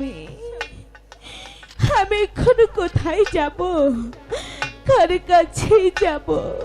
আমি। আমি এখন কোথায় যাব? কার কাছে যাব?